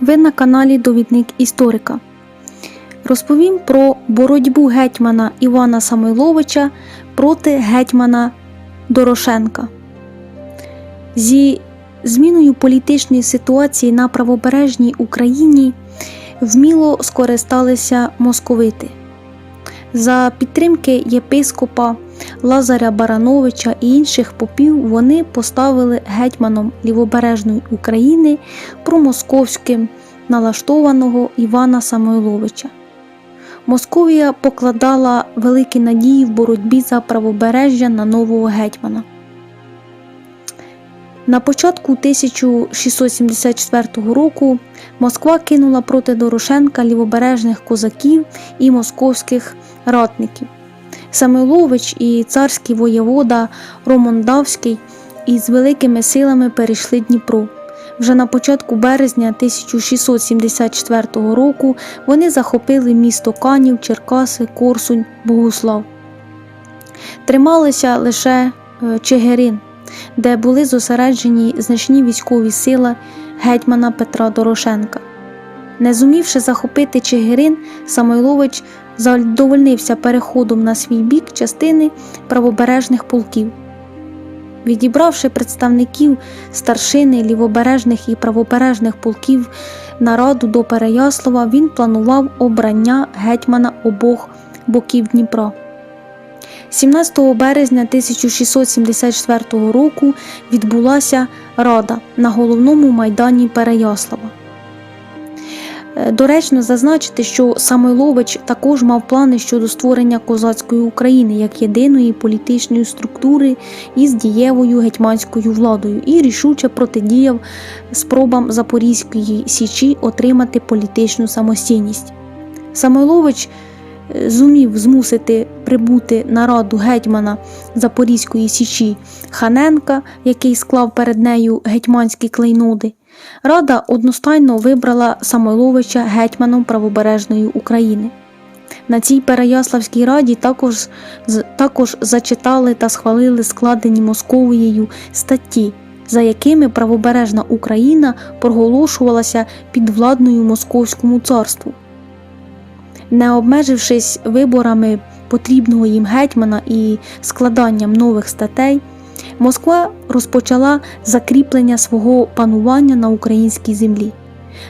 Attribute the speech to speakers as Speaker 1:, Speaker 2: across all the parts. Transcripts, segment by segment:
Speaker 1: Ви на каналі Довідник історика. Розповім про боротьбу гетьмана Івана Самойловича проти гетьмана Дорошенка. Зі зміною політичної ситуації на правобережній Україні вміло скористалися московити. За підтримки єпископа Лазаря Барановича і інших попів вони поставили гетьманом лівобережної України промосковським налаштованого Івана Самойловича. Московія покладала великі надії в боротьбі за правобережжя на нового гетьмана. На початку 1674 року Москва кинула проти Дорошенка лівобережних козаків і московських ратників. Самойлович і царський воєвода Ромондавський із великими силами перейшли Дніпро. Вже на початку березня 1674 року вони захопили місто Канів, Черкаси, Корсунь, Богуслав. Трималися лише е, Чигирин, де були зосереджені значні військові сили гетьмана Петра Дорошенка. Не зумівши захопити Чигирин, Самойлович задовольнився переходом на свій бік частини правобережних полків. Відібравши представників старшини лівобережних і правобережних полків на раду до Переяслава, він планував обрання гетьмана обох боків Дніпра. 17 березня 1674 року відбулася рада на головному майдані Переяслава. Е, Доречно зазначити, що Самойлович також мав плани щодо створення козацької України як єдиної політичної структури із дієвою гетьманською владою і рішуче протидіяв спробам Запорізької січі отримати політичну самостійність. Самойлович зумів змусити прибути на раду гетьмана Запорізької січі Ханенка, який склав перед нею гетьманські клейноди. Рада одностайно вибрала Самойловича гетьманом правобережної України. На цій Переяславській раді також, також зачитали та схвалили складені Московією статті, за якими правобережна Україна проголошувалася підвладною Московському царству. Не обмежившись виборами потрібного їм гетьмана і складанням нових статей, Москва розпочала закріплення свого панування на українській землі.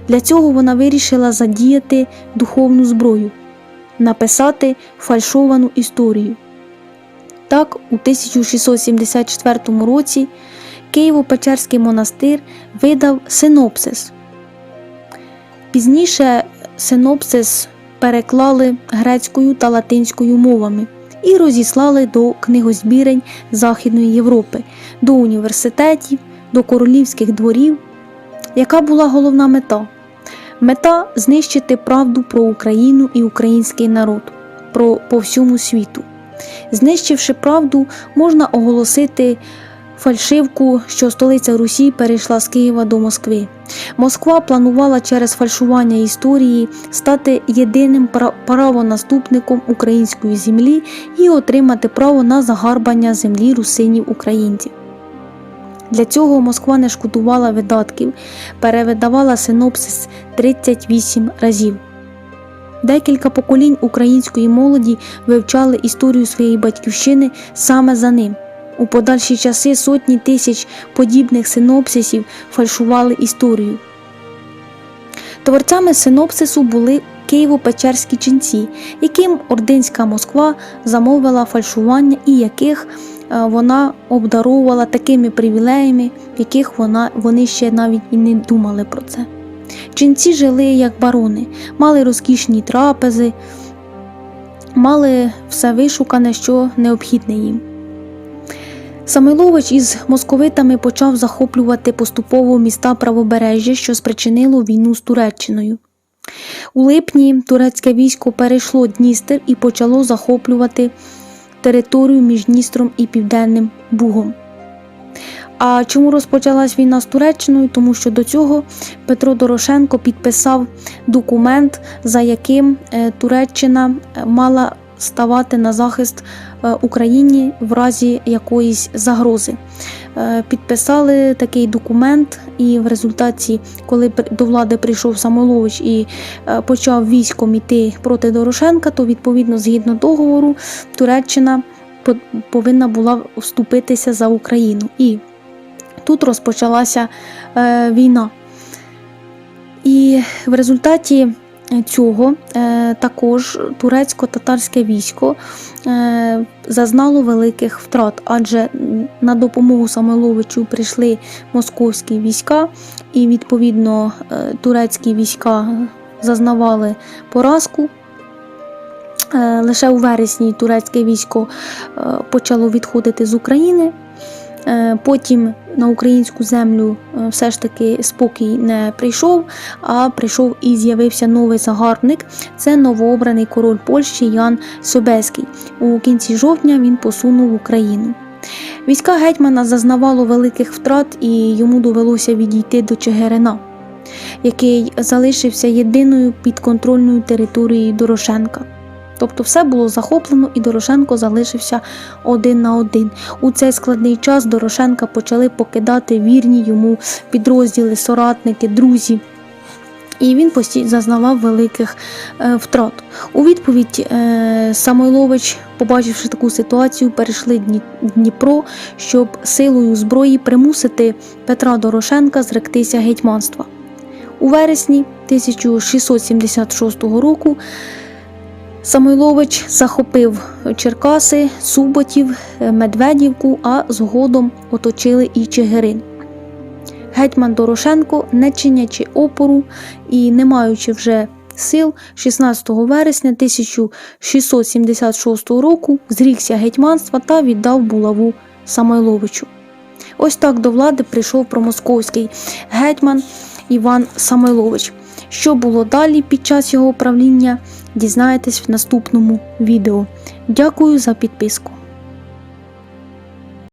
Speaker 1: Для цього вона вирішила задіяти духовну зброю, написати фальшовану історію. Так, у 1674 році Києво-Печерський монастир видав синопсис. Пізніше синопсис переклали грецькою та латинською мовами і розіслали до книгозбірень Західної Європи, до університетів, до королівських дворів. Яка була головна мета? Мета знищити правду про Україну і український народ про, по всьому світу. Знищивши правду, можна оголосити фальшивку, що столиця Русі перейшла з Києва до Москви. Москва планувала через фальшування історії стати єдиним правонаступником української землі і отримати право на загарбання землі русинів українців. Для цього Москва не шкодувала видатків, перевидавала синопсис 38 разів. Декілька поколінь української молоді вивчали історію своєї батьківщини саме за ним. У подальші часи сотні тисяч подібних синопсисів фальшували історію. Творцями синопсису були києво-печерські ченці, яким ординська Москва замовила фальшування і яких е, вона обдаровувала такими привілеями, яких вона, вони ще навіть і не думали про це. Ченці жили як барони, мали розкішні трапези, мали все вишукане, що необхідне їм. Самойлович із московитами почав захоплювати поступово міста правобережжя, що спричинило війну з Туреччиною. У липні турецьке військо перейшло Дністер і почало захоплювати територію між Дністром і Південним Бугом. А чому розпочалась війна з Туреччиною? Тому що до цього Петро Дорошенко підписав документ, за яким е, Туреччина е, мала ставати на захист Україні в разі якоїсь загрози. е, підписали такий документ, і в результаті, коли до влади прийшов Самойлович і е, почав військом іти проти Дорошенка, то відповідно згідно договору Туреччина повинна була вступитися за Україну. І тут розпочалася е, війна. І в результаті цього е, також турецько-татарське військо е, зазнало великих втрат, адже на допомогу Самойловичу прийшли московські війська, і відповідно е, турецькі війська зазнавали поразку. Лише у вересні турецьке військо почало відходити з України. Е, Потім на українську землю е, все ж таки спокій не прийшов, а прийшов і з'явився новий загарбник. Це новообраний король Польщі Ян Собеський. У кінці жовтня він посунув Україну. Війська гетьмана зазнавало великих втрат, і йому довелося відійти до Чигирина, який залишився єдиною підконтрольною територією Дорошенка. Тобто все було захоплено, і Дорошенко залишився один на один. У цей складний час Дорошенка почали покидати вірні йому підрозділи, соратники, друзі. І він постійно зазнавав великих е, втрат. У відповідь е, Самойлович, побачивши таку ситуацію, перейшли Дні- Дніпро, щоб силою зброї примусити Петра Дорошенка зректися гетьманства. У вересні 1676 року Самойлович захопив Черкаси, Суботів, е, Медведівку, а згодом оточили і Чигирин. Гетьман Дорошенко, не чинячи опору і не маючи вже сил, 16 вересня 1676 року зрікся гетьманства та віддав булаву Самойловичу. Ось так до влади прийшов промосковський гетьман Іван Самойлович. Що було далі під час його правління, дізнаєтесь в наступному відео. Дякую за підписку.